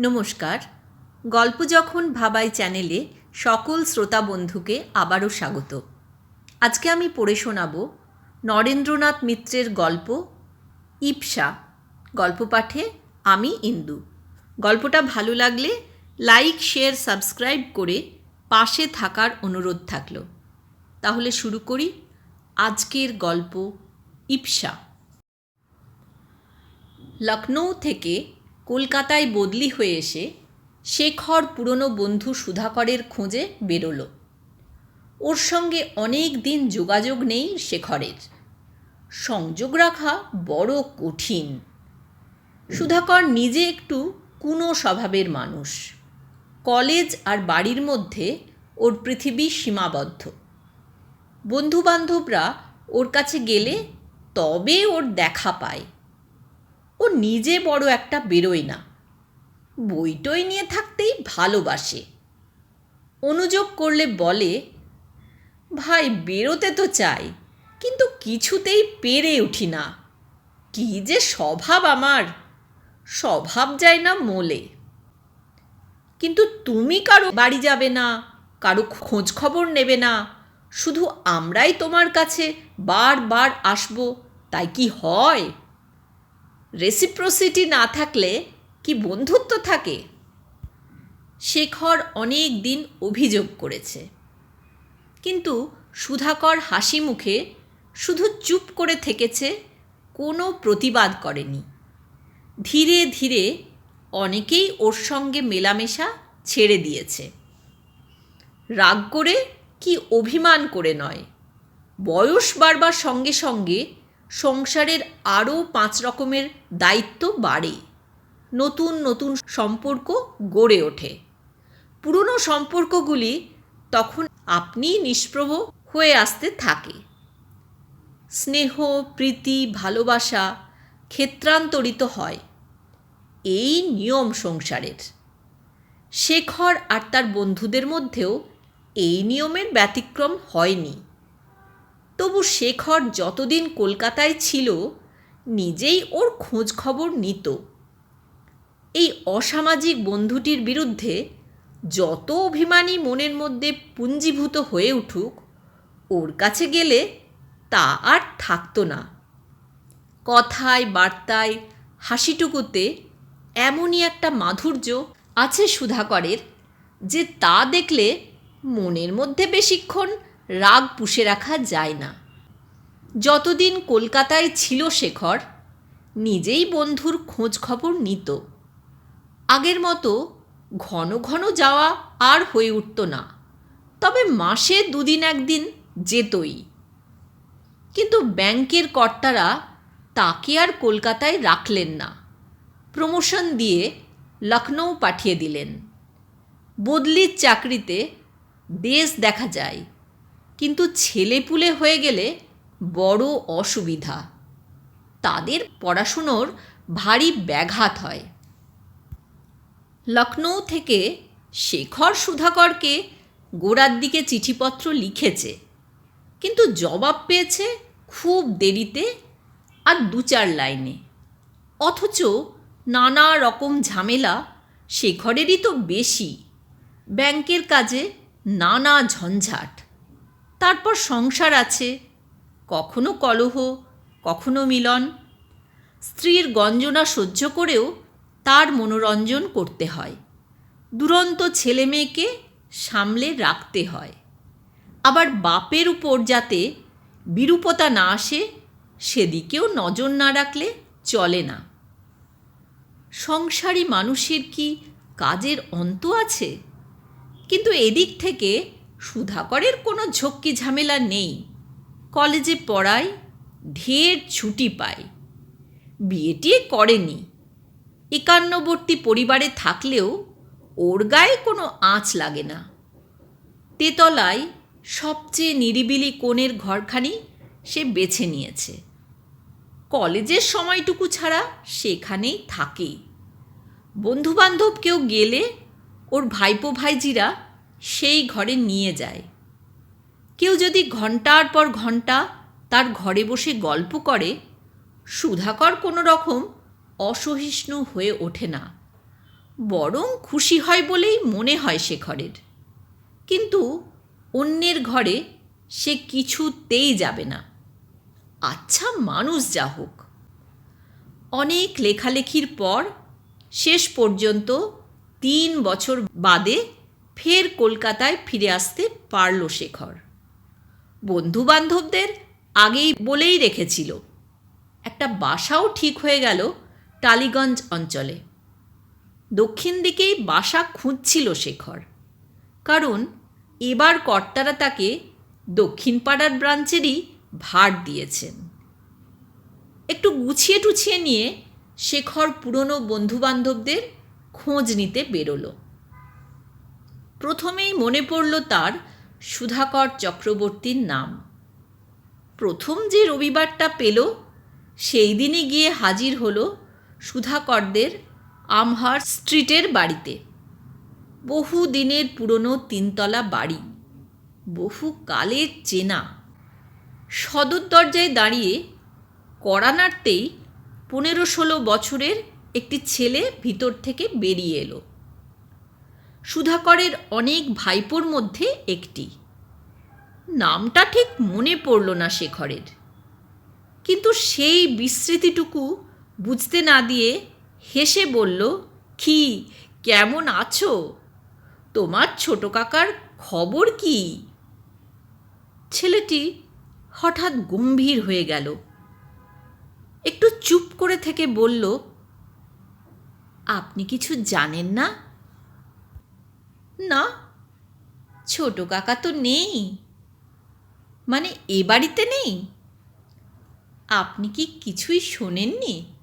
নমস্কার। গল্প যখন ভাবাই চ্যানেলে সকল শ্রোতা বন্ধুকে আবারও স্বাগত। আজকে আমি পড়ে শোনাব নরেন্দ্রনাথ মিত্রের গল্প ইপসা। গল্প পাঠে আমি ইন্দু। গল্পটা ভালো লাগলে লাইক, শেয়ার, সাবস্ক্রাইব করে পাশে থাকার অনুরোধ থাকল। তাহলে শুরু করি আজকের গল্প ইপসা। লখনৌ থেকে কলকাতায় বদলি হয়ে এসে শেখর পুরনো বন্ধু সুধাকরের খোঁজে বেরোলো। ওর সঙ্গে অনেক দিন যোগাযোগ নেই শেখরের। সংযোগ রাখা বড় কঠিন। সুধাকর নিজে একটু কুনো স্বভাবের মানুষ। কলেজ আর বাড়ির মধ্যে ওর পৃথিবী সীমাবদ্ধ। বন্ধুবান্ধবরা ওর কাছে গেলে তবে ওর দেখা পায়। ও নিজে বড় একটা বেরোয় না। বইটই নিয়ে থাকতেই ভালোবাসে। অনুযোগ করলে বলে, ভাই, বেরোতে তো চাই, কিন্তু কিছুতেই পেরে উঠি না। কি যে স্বভাব আমার। স্বভাব যায় না মোলে। কিন্তু তুমি কারও বাড়ি যাবে না, কারও খোঁজ খবর নেবে না। শুধু আমরাই তোমার কাছে বারবার আসব, তাই কি হয়? রেসিপ্রোসিটি না থাকলে কি বন্ধুত্ব থাকে? শেখর অনেক দিন অভিযোগ করেছে। কিন্তু সুধাকর হাসি মুখে শুধু চুপ করে থেকেছে, কোনো প্রতিবাদ করেনি। ধীরে ধীরে অনেকেই ওর সঙ্গে মেলামেশা ছেড়ে দিয়েছে। রাগ করে কি অভিমান করে নয়? বয়স বাড়বার সঙ্গে সঙ্গে সংসারের আরও পাঁচ রকমের দায়িত্ব বাড়ে। নতুন নতুন সম্পর্ক গড়ে ওঠে। পুরনো সম্পর্কগুলি তখন আপনি নিষ্প্রভ হয়ে আসতে থাকে। স্নেহ, প্রীতি, ভালোবাসা ক্ষেত্রান্তরিত হয় এই নিয়ম সংসারের। শেখর আর তার বন্ধুদের মধ্যেও এই নিয়মের ব্যতিক্রম হয়নি। তবু শেখর যতদিন কলকাতায় ছিল, নিজেই ওর খোঁজ খবর নিত। এই অসামাজিক বন্ধুটির বিরুদ্ধে যত অভিমানী মনের মধ্যে পুঞ্জীভূত হয়ে উঠুক, ওর কাছে গেলে তা আর থাকতো না। কথায়, বার্তায়, হাসিটুকুতে এমনই একটা মাধুর্য আছে সুধাকরের, যে তা দেখলে মনের মধ্যে বেশিক্ষণ রাগ পুষে রাখা যায় না। যতদিন কলকাতায় ছিল শেখর, নিজেই বন্ধুর খোঁজ খবর নিত। আগের মতো ঘন ঘন যাওয়া আর হয়ে উঠত না। তবে মাসে দুদিন একদিন যেতই। কিন্তু ব্যাংকের কর্তারা তাকে আর কলকাতায় রাখলেন না। প্রমোশন দিয়ে লখনৌ পাঠিয়ে দিলেন। বদলির চাকরিতে দেশ দেখা যায়। কিন্তু ছেলেপুলে হয়ে গেলে বড় অসুবিধা। তাদের পড়াশুনোর ভারী ব্যাঘাত হয়। লখনৌ থেকে শেখর সুধাকরকে গোড়ার দিকে চিঠিপত্র লিখেছে, কিন্তু জবাব পেয়েছে খুব দেরিতে আর দু চার লাইনে। অথচ নানা রকম ঝামেলা শেখরেরই তো বেশি। ব্যাংকের কাজে নানা ঝঞ্ঝাট। তারপর সংসার আছে। কখনো কলহ, কখনো মিলন। স্ত্রীর গঞ্জনা সহ্য করেও তার মনোরঞ্জন করতে হয়। দুরন্ত ছেলে মেয়েকে সামলে রাখতে হয়। আবার বাপের উপর যাতে বিরূপতা না আসে, সেদিকেও নজর না রাখলে চলে না। সংসারী মানুষের কি কাজের অন্ত আছে? কিন্তু এদিক থেকে সুধাকরের কোনো ঝক্কি ঝামেলা নেই। কলেজে পড়ায়, ঢের ছুটি পায়। বিয়েটি করেনি। একান্নবর্তী পরিবারে থাকলেও ওর গায়ে কোনো আঁচ লাগে না। তেতলায় সবচেয়ে নিরিবিলি কোণের ঘরখানি সে বেছে নিয়েছে। কলেজের সময়টুকু ছাড়া সেখানেই থাকে। বন্ধুবান্ধব কেউ গেলে ওর ভাইপো ভাইজিরা সেই ঘরে নিয়ে যায়। কেউ যদি ঘণ্টার পর ঘণ্টা তার ঘরে বসে গল্প করে, সুধাকর কোনো রকম অসহিষ্ণু হয়ে ওঠে না। বরং খুশি হয় বলেই মনে হয় সে ঘরের। কিন্তু অন্যের ঘরে সে কিছুতেই যাবে না। আচ্ছা মানুষ যা হোক। অনেক লেখালেখির পর শেষ পর্যন্ত তিন বছর বাদে ফের কলকাতায় ফিরে আসতে পারল শেখর। বন্ধু বান্ধবদের আগেই বলেই রেখেছিল, একটা বাসাও ঠিক হয়ে গেল টালিগঞ্জ অঞ্চলে। দক্ষিণ দিকেই বাসা খুঁজছিল শেখর, কারণ এবার কর্তারা তাকে দক্ষিণ পাড়ার ব্রাঞ্চেরই ভার দিয়েছেন। একটু গুছিয়ে টুছিয়ে নিয়ে শেখর পুরনো বন্ধুবান্ধবদের খোঁজ নিতে বেরোলো। প্রথমেই মনে পড়ল তার সুধাকর চক্রবর্তীর নাম। প্রথম যে রবিবারটা পেল, সেই দিনে গিয়ে হাজির হলো সুধাকরদের আমহার স্ট্রিটের বাড়িতে। বহু দিনের পুরনো তিনতলা বাড়ি, বহু কালের চেনা। সদর দরজায় দাঁড়িয়ে কড়া নাড়তেই পনেরো ষোলো বছরের একটি ছেলে ভিতর থেকে বেরিয়ে এলো। সুধাকরের অনেক ভাইপোর মধ্যে একটি। নামটা ঠিক মনে পড়ল না শেখরের। কিন্তু সেই বিস্মৃতিটুকু বুঝতে না দিয়ে হেসে বলল, কি, কেমন আছো? তোমার ছোট কাকার খবর কি? ছেলেটি হঠাৎ গম্ভীর হয়ে গেল। একটু চুপ করে থেকে বলল, আপনি কিছু জানেন না? না, ছোট কাকা তো নেই। মানে এ বাড়িতে নেই? আপনি কি কিছুই শোনেননি?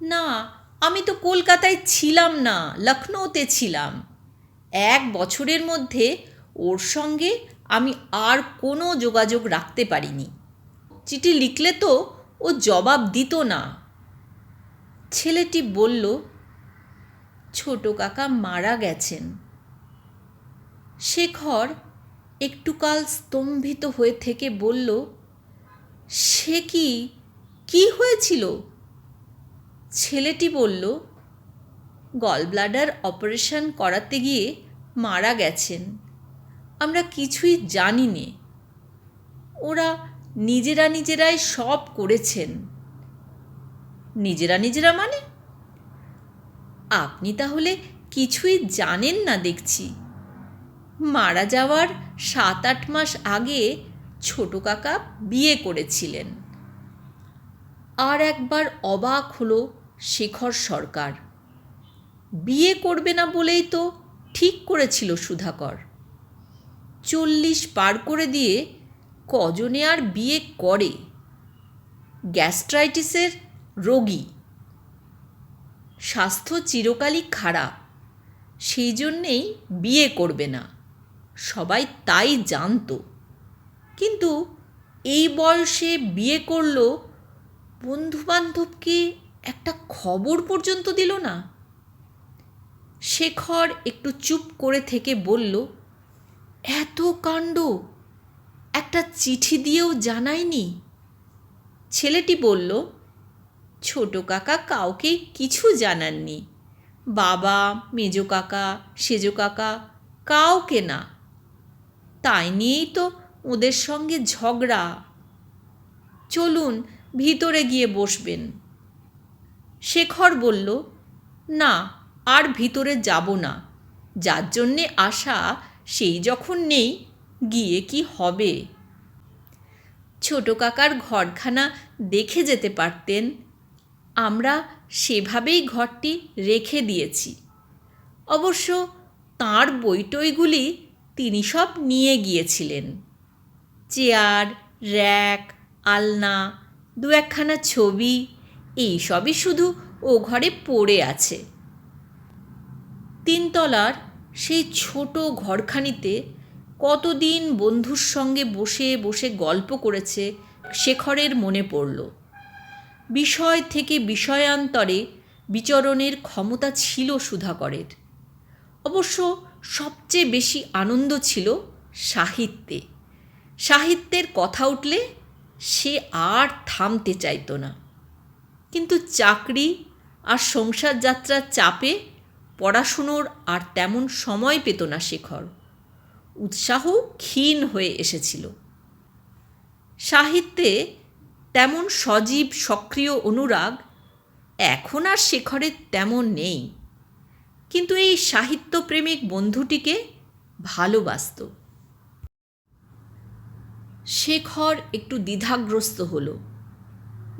না, আমি তো কলকাতায় ছিলাম না লখনৌতে ছিলাম। এক বছরের মধ্যে ওর সঙ্গে আমি আর কোনো যোগাযোগ রাখতে পারিনি। চিঠি লিখলে তো ও জবাব দিত না। ছেলেটি বলল, ছোট কাকা মারা গেছেন। শেখর একটুকাল স্তম্ভিত হয়ে থেকে বলল, সে কি কি হয়েছিল? ছেলেটি বলল, গলব্লাডার অপারেশন করাতে গিয়ে মারা গেছেন। আমরা কিছুই জানি নে ওরা নিজেরা নিজেরাই সব করেছেন। নিজেরা নিজেরা মানে? আপনি তাহলে কিছুই জানেন না দেখছি। মারা যাওয়ার সাত আট মাস আগে ছোট কাকা বিয়ে করেছিলেন। আর একবার অবাক হলো শেখর সরকার। বিয়ে করবে না বলেই তো ঠিক করেছিল সুধাকর। চল্লিশ পার করে দিয়ে কজনে আর বিয়ে করে? গ্যাস্ট্রাইটিসের রোগী। স্বাস্থ্য চিরকালই খারাপ, সেই জন্যেই বিয়ে করবে না। সবাই তাই জানত। কিন্তু এই বয়সে বিয়ে করল বন্ধুবান্ধবকে একটা খবর পর্যন্ত দিল না। শেখর একটু চুপ করে থেকে বলল, এত কাণ্ড, একটা চিঠি দিয়েও জানায়নি? ছেলেটি বলল, ছোট কাকা কাউকে কিছু জানাননি। বাবা, মেজ কাকা, সেজ কাকা, কাউকে না। তাই নিয়েই তো ওদের সঙ্গে ঝগড়া। চলুন ভিতরে গিয়ে বসবেন। শেখর বলল, না, আর ভিতরে যাব না। যার জন্যে আসা সেই যখন নেই, গিয়ে কি হবে? ছোট কাকার ঘরখানা দেখে যেতে পারতেন। আমরা সেভাবেই ঘরটি রেখে দিয়েছি। অবশ্য তাঁর বইটইগুলি তিনি সব নিয়ে গিয়েছিলেন। চেয়ার, র্যাক, আলনা, দু একখানা ছবি, এই সবই শুধু ও ঘরে পড়ে আছে। তিনতলার সেই ছোট ঘরখানিতে কতদিন বন্ধুর সঙ্গে বসে বসে গল্প করেছে শেখরের মনে পড়ল। বিষয় থেকে বিষয়ান্তরে বিচরণের ক্ষমতা ছিল সুধাকরের। অবশ্য সবচেয়ে বেশি আনন্দ ছিল সাহিত্যে। সাহিত্যের কথা উঠলে সে আর থামতে চাইতো না। কিন্তু চাকরি আর সংসার যাত্রার চাপে পড়াশুনোর আর তেমন সময় পেত না শেখর। উৎসাহ ক্ষীণ হয়ে এসেছিল। সাহিত্যে তেমন সজীব, সক্রিয় অনুরাগ এখন আর শেখরের তেমন নেই। কিন্তু এই সাহিত্যপ্রেমিক বন্ধুটিকে ভালোবাসত। শেখর একটু দ্বিধাগ্রস্ত হলো।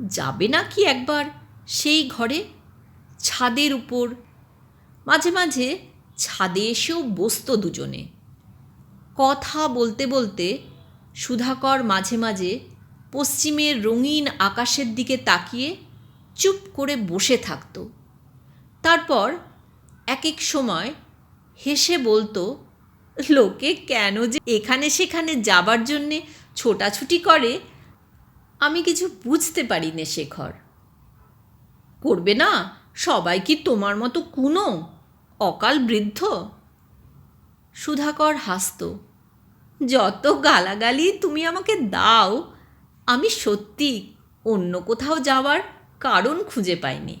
যাবে না কি একবার সেই ঘরে? ছাদের উপর। মাঝে মাঝে ছাদে এসেও বসত দুজনে। কথা বলতে বলতে সুধাকর মাঝে মাঝে পশ্চিমের রঙিন আকাশের দিকে তাকিয়ে চুপ করে বসে থাকত। তারপর এক এক সময় হেসে বলতো, লোকে কেন যে এখানে সেখানে যাবার জন্যে ছোটাছুটি করে, আমি কিছু বুঝতে পারি নে শেখর। করবে না, সবাই কি তোমার মতো কুনো, অকাল বৃদ্ধ? সুধাকর হাসত, যত গালাগালি তুমি আমাকে দাও, আমি সত্যি অন্য কোথাও যাওয়ার কারণ খুঁজে পাইনি।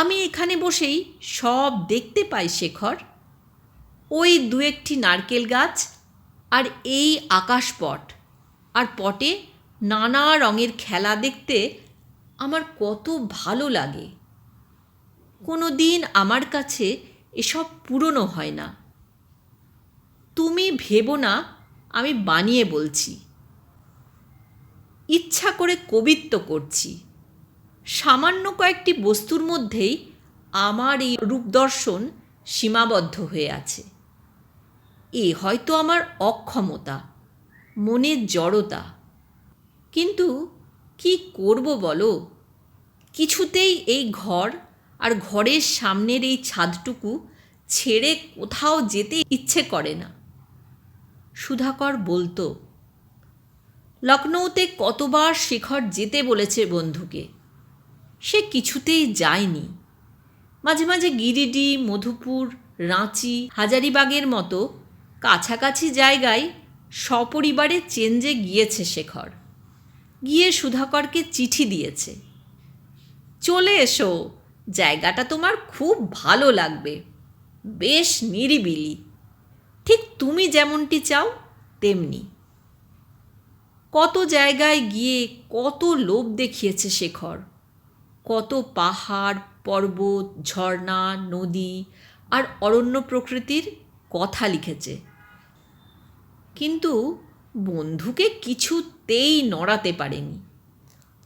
আমি এখানে বসেই সব দেখতে পাই, শেখর। ওই দু একটি নারকেল গাছ আর এই আকাশপট। আর পটে নানা রঙের খেলা দেখতে আমার কত ভালো লাগে। কোনো দিন আমার কাছে এসব পুরনো হয় না। তুমি ভেবো না, আমি বানিয়ে বলছি। ইচ্ছা করে কবিত্ব করছি। সামান্য কয়েকটি বস্তুর মধ্যেই আমার এই রূপদর্শন সীমাবদ্ধ হয়ে আছে। এ হয়তো আমার অক্ষমতা, মনের জড়তা। কিন্তু কি করব বলো? কিছুতেই এই ঘর আর ঘরের সামনের এই ছাদটুকু ছেড়ে কোথাও যেতে ইচ্ছে করে না। সুধাকর বলতো, লখনৌতে কতবার শেখর যেতে বলেছে বন্ধুকে। সে কিছুতেই যায়নি। মাঝে মাঝে গিরিডি, মধুপুর, রাঁচি, হাজারিবাগের মতো কাছাকাছি জায়গায় সপরিবারে চেঞ্জে গিয়েছে শেখর গিয়ে সুধাকরকে চিঠি দিয়েছে। চলে এসো, জায়গাটা তোমার খুব ভালো লাগবে। বেশ নিরিবিলি। ঠিক তুমি যেমনটি চাও, তেমনি। কত জায়গায় গিয়ে কত লোভ দেখিয়েছে শেখর কত পাহাড়, পর্বত, ঝর্ণা, নদী আর অরণ্য প্রকৃতির কথা লিখেছে। কিন্তু বন্ধুকে কিছুতেই নড়াতে পারেনি।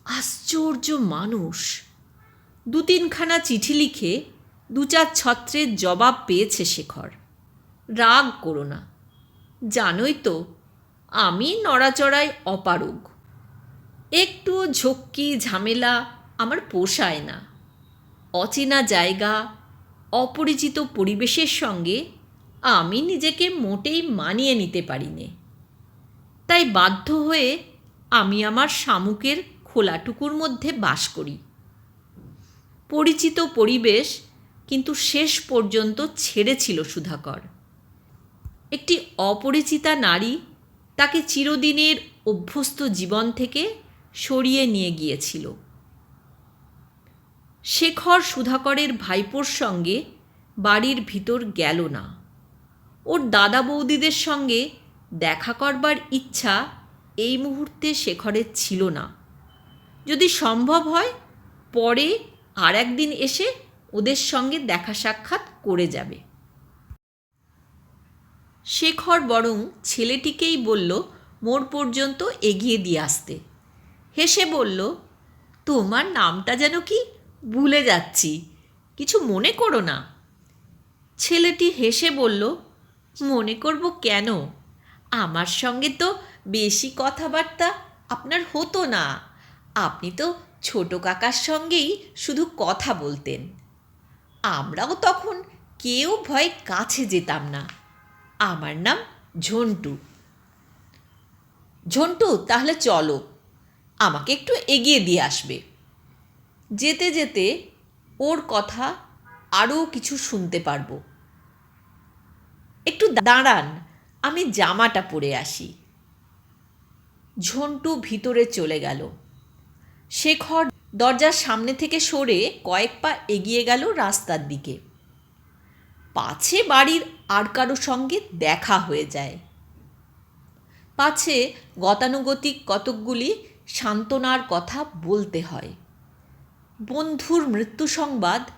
আশ্চর্য মানুষ। দু তিনখানা চিঠি লিখে দু চার ছত্রের জবাব পেয়েছে শেখর। রাগ করো না। জানোই তো, আমি নড়াচড়ায় অপারগ। একটু ঝক্কি, ঝামেলা আমার পোষায় না। অচেনা জায়গা, অপরিচিত পরিবেশের সঙ্গে আমি নিজেকে মোটেই মানিয়ে নিতে পারিনে। তাই বাধ্য হয়ে আমি আমার শামুকের খোলাটুকুর মধ্যে বাস করি। পরিচিত পরিবেশ কিন্তু শেষ পর্যন্ত ছেড়েছিল সুধাকর। একটি অপরিচিতা নারী তাকে চিরদিনের অভ্যস্ত জীবন থেকে সরিয়ে নিয়ে গিয়েছিল। শেখর সুধাকরের ভাইপোর সঙ্গে বাড়ির ভিতর গেল না। ওর দাদা বৌদিদের সঙ্গে দেখা করবার ইচ্ছা এই মুহূর্তে শেখরের ছিল না। যদি সম্ভব হয়, পরে আর একদিন এসে ওদের সঙ্গে দেখা সাক্ষাৎ করে যাবে। শেখর বরং ছেলেটিকেই বলল মোড় পর্যন্ত এগিয়ে দিয়ে আসতে। হেসে বলল, তোমার নামটা যেন কি? ভুলে যাচ্ছি। কিছু মনে করো না। ছেলেটি হেসে বলল, মনে করব কেন? আমার সঙ্গে তো বেশি কথাবার্তা আপনার হতো না। আপনি তো ছোট কাকার সঙ্গেই শুধু কথা বলতেন। আমরাও তখন কেউ ভয় কাছে যেতাম না। আমার নাম ঝন্টু। ঝন্টু, তাহলে চলো। আমাকে একটু এগিয়ে দিয়ে আসবে। যেতে যেতে ওর কথা আরও কিছু শুনতে পারব। একটু দাঁড়ান, আমি জামাটা পরে আসি। ঝন্টু ভিতরে চলে গেল। শেখর দরজার সামনে থেকে সরে কয়েক পা এগিয়ে গেল রাস্তার দিকে। পাছে বাড়ির আর কারও সঙ্গে দেখা হয়ে যায়। পাছে গতানুগতিক কতকগুলি সান্ত্বনার কথা বলতে হয়। বন্ধুর মৃত্যু সংবাদ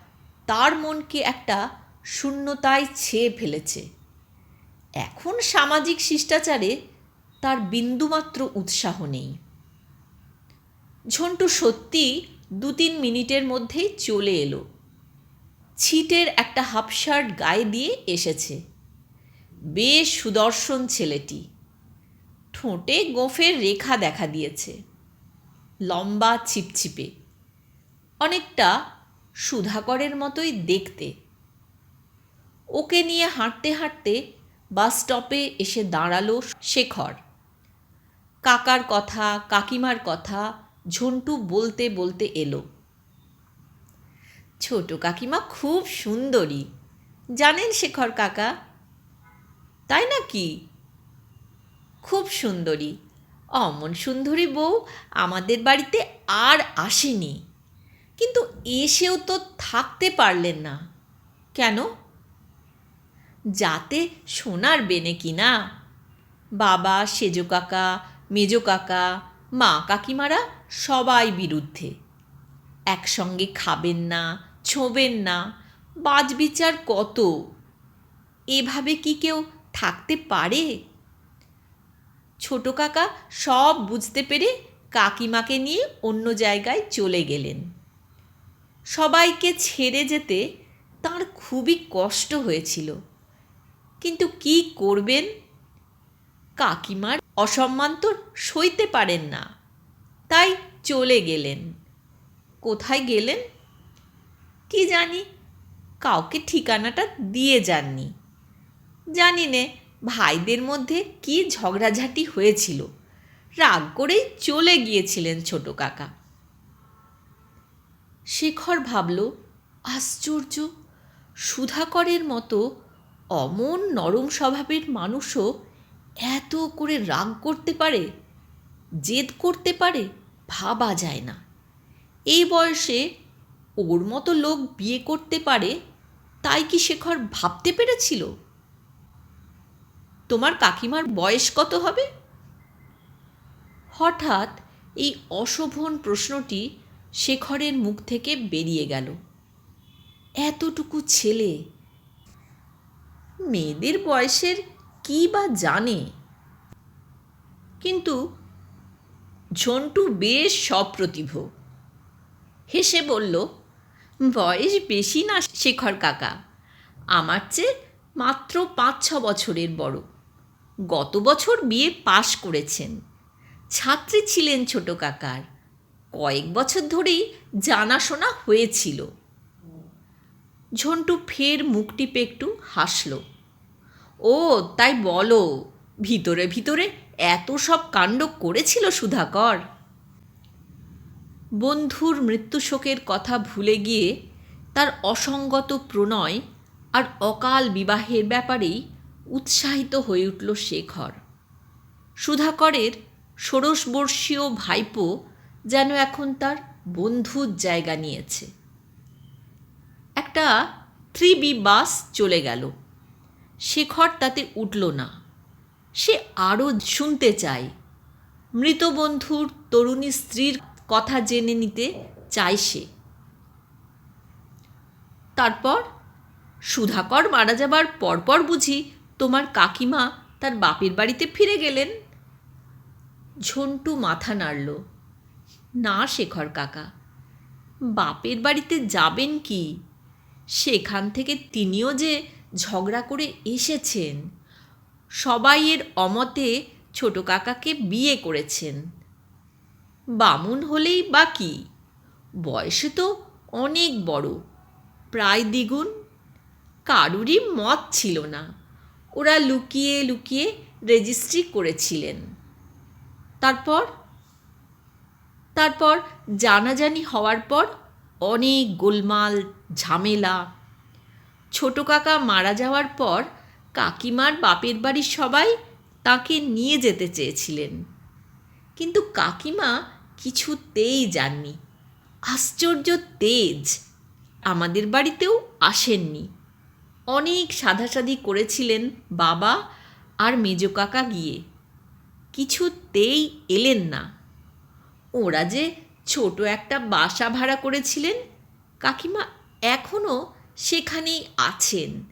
তার মনকে একটা শূন্যতায় ছেয়ে ফেলেছে। এখন সামাজিক শিষ্টাচারে তার বিন্দুমাত্র উৎসাহ নেই। ঝন্টু সত্যি দু তিন মিনিটের মধ্যেই চলে এলো। ছিটের একটা হাফ শার্ট গায়ে দিয়ে এসেছে। বেশ সুদর্শন ছেলেটি। ঠোঁটে গোফের রেখা দেখা দিয়েছে। লম্বা ছিপছিপে। অনেকটা সুধাকরের মতোই দেখতে। ওকে নিয়ে হাঁটতে হাঁটতে বাস স্টপে এসে দাঁড়াল শেখর। কাকার কথা, কাকিমার কথা ঝন্টু বলতে বলতে এলো। ছোট কাকিমা খুব সুন্দরী। জানেন শেখর কাকা? তাই নাকি? খুব সুন্দরী। অমন সুন্দরী বউ আমাদের বাড়িতে আর আসেনি। কিন্তু এসেও তো থাকতে পারলেন না। কেন? যাতে সোনার বেনে কিনা। বাবা, সেজো কাকা, মেজো কাকা, মা কাকিমারা সবাই বিরুদ্ধে। একসঙ্গে খাবেন না, ছোঁবেন না, বাজবিচার কত? এভাবে কি কেউ থাকতে পারে? ছোট কাকা সব বুঝতে পেরে কাকিমাকে নিয়ে অন্য জায়গায় চলে গেলেন। সবাইকে ছেড়ে যেতে তার খুবই কষ্ট হয়েছিল। কিন্তু কি করবেন? কাকিমার অসম্মান তো সইতে পারেন না। তাই চলে গেলেন। কোথায় গেলেন? কি জানি, কাউকে ঠিকানাটা দিয়ে যাননি। জানি নে, ভাইদের মধ্যে কি ঝগড়াঝাটি হয়েছিল। রাগ করেই চলে গিয়েছিলেন ছোট কাকা। শেখর ভাবল, আশ্চর্য! সুধাকরের মতো অমন নরম স্বভাবের মানুষও এত করে রাগ করতে পারে, জেদ করতে পারে, ভাবা যায় না। এই বয়সে ওর মতো লোক বিয়ে করতে পারে, তাই কি শেখর ভাবতে পেরেছিল? তোমার কাকিমার বয়স কত হবে? হঠাৎ এই অশোভন প্রশ্নটি শেখরের মুখ থেকে বেরিয়ে গেল। এতটুকু ছেলে? মেয়েদের বয়সের কি বা জানে? কিন্তু ঝন্টু বেশ সপ্রতিভ। হেসে বলল, বয়স বেশি না শেখর কাকা। আমার চেয়ে মাত্র পাঁচ ছ বছরের বড়। গত বছর বিয়ে পাশ করেছেন। ছাত্রী ছিলেন ছোট কাকার। কয়েক বছর ধরেই জানাশোনা হয়েছিল। ঝন্টু ফের মুখ টিপে একটু হাসল। ও, তাই বলো, ভিতরে ভিতরে এত সব কাণ্ড করেছিল সুধাকর? বন্ধুর মৃত্যুশোকের কথা ভুলে গিয়ে তার অসঙ্গত প্রণয় আর অকাল বিবাহের ব্যাপারেই উৎসাহিত হয়ে উঠল শেখর। সুধাকরের ষোড়শবর্ষীয় ভাইপো যেন এখন তার বন্ধুর জায়গা নিয়েছে। একটা থ্রি বি বাস চলে গেল। শেখর তাতে উঠল না। সে আরও শুনতে চায়। মৃত বন্ধুর তরুণী স্ত্রীর কথা জেনে নিতে চায় সে। তারপর সুধাকর মারা যাবার পরপর বুঝি তোমার কাকিমা তার বাপের বাড়িতে ফিরে গেলেন। ঝন্টু মাথা নাড়ল। না, শেখর কাকা। বাপের বাড়িতে যাবেন কি? সেখান থেকে তিনিও যে ঝগড়া করে এসেছেন। সবাই এর অমতে ছোট কাকাকে বিয়ে করেছেন। বামুন হলেই বা কি? বয়সে তো অনেক বড়। প্রায় দ্বিগুণ। কারুরই মত ছিল না। ওরা লুকিয়ে লুকিয়ে রেজিস্ট্রি করেছিলেন। তারপর তারপর জানাজানি হওয়ার পর অনেক গোলমাল, ঝামেলা। ছোট কাকা মারা যাওয়ার পর কাকিমার বাপের বাড়ির সবাই তাকে নিয়ে যেতে চেয়েছিলেন। কিন্তু কাকিমা কিছুতেই যাননি। আশ্চর্য তেজ আমাদের বাড়িতেও আসেননি। অনেক সাধাসাধি করেছিলেন বাবা আর মেজ কাকা গিয়ে। কিছুতেই এলেন না। ওরা যে ছোট একটা বাসা ভাড়া করেছিলেন, কাকিমা এখনও সেখানেই আছেন,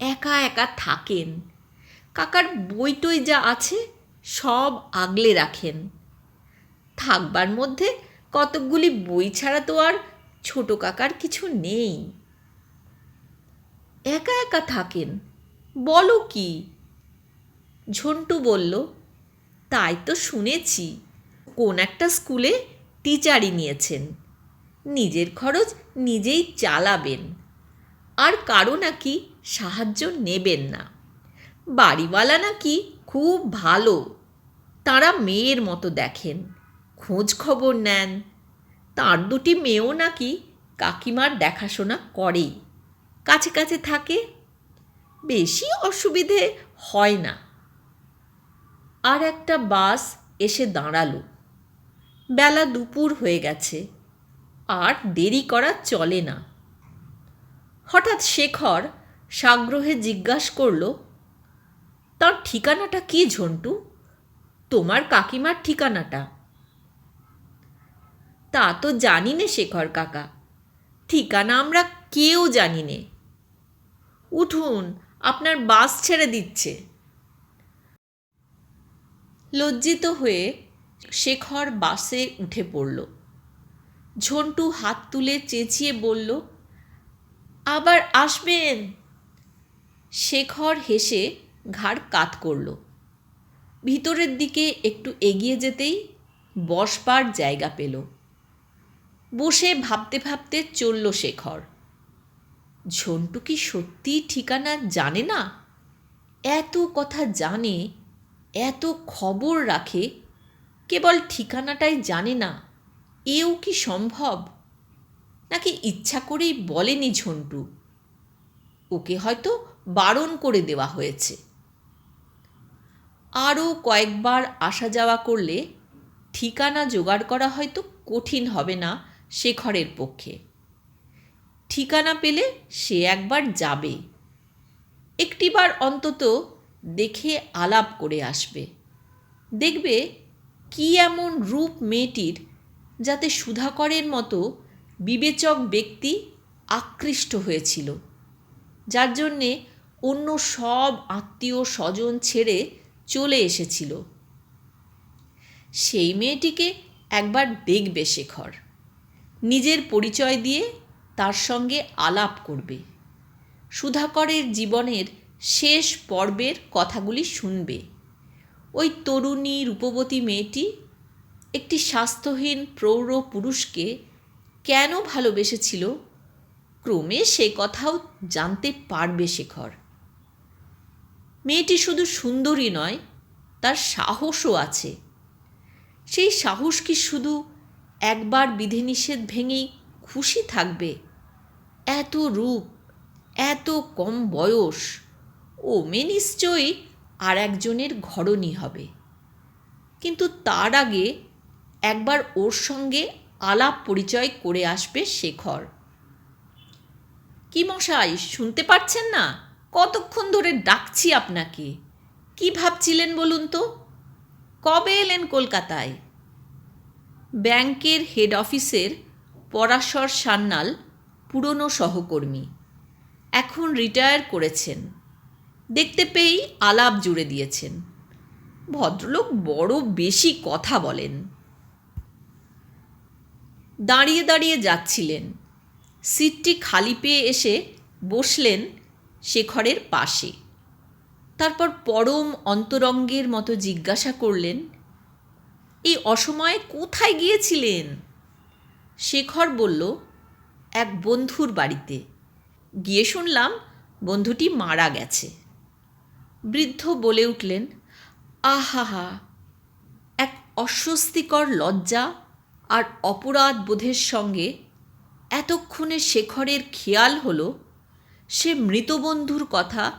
একা একা থাকেন। কাকার বইটই যা আছে সব আগলে রাখেন। থাকবার মধ্যে কতকগুলি বই ছাড়া তো আর ছোট কাকার কিছু নেই। একা একা থাকেন, বলো কি? ঝন্টু বলল, তাই তো শুনেছি। কোন একটা স্কুলে টিচারই নিয়েছেন। নিজের খরচ নিজেই চালাবেন। আর কারও নাকি সাহায্য নেবেন না। বাড়িওয়ালা নাকি খুব ভালো। তারা মেয়ের মতো দেখেন, খোঁজ খবর নেন। তার দুটি মেয়েও নাকি কাকিমার দেখাশোনা করে কাছে কাছে থাকে, বেশি অসুবিধে হয় না। আর একটা বাস এসে দাঁড়াল। বেলা দুপুর হয়ে গেছে। আর দেরি করা চলে না। হঠাৎ শেখর সাগ্রহে জিজ্ঞাসা করল, তার ঠিকানাটা কি ঝন্টু? তোমার কাকিমার ঠিকানাটা? তা তো জানি নে শেখর কাকা। ঠিকানা আমরা কেউ জানি নে উঠুন, আপনার বাস ছেড়ে দিচ্ছে। লজ্জিত হয়ে শেখর বাসে উঠে পড়ল। ঝন্টু হাত তুলে চেঁচিয়ে বলল, আবার আসবেন? শেখর হেসে ঘাড় কাত করল। ভিতরের দিকে একটু এগিয়ে যেতেই বসবার জায়গা পেল। বসে ভাবতে ভাবতে চলল শেখর। ঝন্টু কি সত্যিই ঠিকানা জানে না? এত কথা জানে, এত খবর রাখে কেবল ঠিকানাটাই জানে না, এও কি সম্ভব? নাকি ইচ্ছা করেই বলেনি ঝন্টু? ওকে হয়তো বারণ করে দেওয়া হয়েছে। আরও কয়েকবার আসা যাওয়া করলে ঠিকানা জোগাড় করা হয়তো কঠিন হবে না শেখরের পক্ষে। ঠিকানা পেলে সে একবার যাবে। একটিবার অন্তত দেখে আলাপ করে আসবে। দেখবে কি এমন রূপ মেয়েটির যাতে সুধাকরের মতো বিবেচক ব্যক্তি আকৃষ্ট হয়েছিল? যার জন্যে অন্য সব আত্মীয় স্বজন ছেড়ে চলে এসেছিল। সেই মেয়েটিকে একবার দেখবে শেখর। নিজের পরিচয় দিয়ে তার সঙ্গে আলাপ করবে। সুধাকরের জীবনের শেষ পর্বের কথাগুলি শুনবে। ওই তরুণী রূপবতী মেয়েটি একটি স্বাস্থ্যহীন প্রৌঢ় পুরুষকে কেন ভালোবেসেছিল? ক্রমে সে কথাও জানতে পারবে শেখর। মেয়েটি শুধু সুন্দরী নয়, তার সাহসও আছে। সেই সাহস কি শুধু একবার বিধিনিষেধ ভেঙেই খুশি থাকবে? এত রূপ, এত কম বয়স, ও মেয়ে নিশ্চয়ই আর একজনের ঘরণী হবে। কিন্তু তার আগে একবার ওর সঙ্গে আলাপ পরিচয় করে আসবে শেখর। কি মশাই, শুনতে পাচ্ছেন না? কতক্ষণ ধরে ডাকছি আপনাকে। কি ভাবছিলেন বলুন তো? কবে এলেন কলকাতায়? ব্যাংকের হেড অফিসের পরাশর সান্যাল পুরনো সহকর্মী, এখন রিটায়ার করেছেন। দেখতে পেয়েই আলাপ জুড়ে দিয়েছেন। ভদ্রলোক বড় বেশি কথা বলেন। দাঁড়িয়ে দাঁড়িয়ে যাচ্ছিলেন। সিটটি খালি পেয়ে এসে বসলেন শেখরের পাশে। তারপর পরম অন্তরঙ্গের মতো জিজ্ঞাসা করলেন, এই অসময়ে কোথায় গিয়েছিলেন? শেখর বলল, এক বন্ধুর বাড়িতে। গিয়ে শুনলাম বন্ধুটি মারা গেছে। বৃদ্ধ বলে উঠলেন, আহাহা, এক অস্বস্তিকর লজ্জা আর অপরাধ বোধের সঙ্গে এতক্ষণে শেখরের খেয়াল হল, সে মৃত বন্ধুর কথা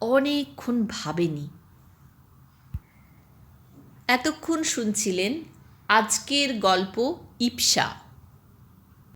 অনেকক্ষণ ভাবেনি। এতক্ষণ শুনছিলেন আজকের গল্প ইপসা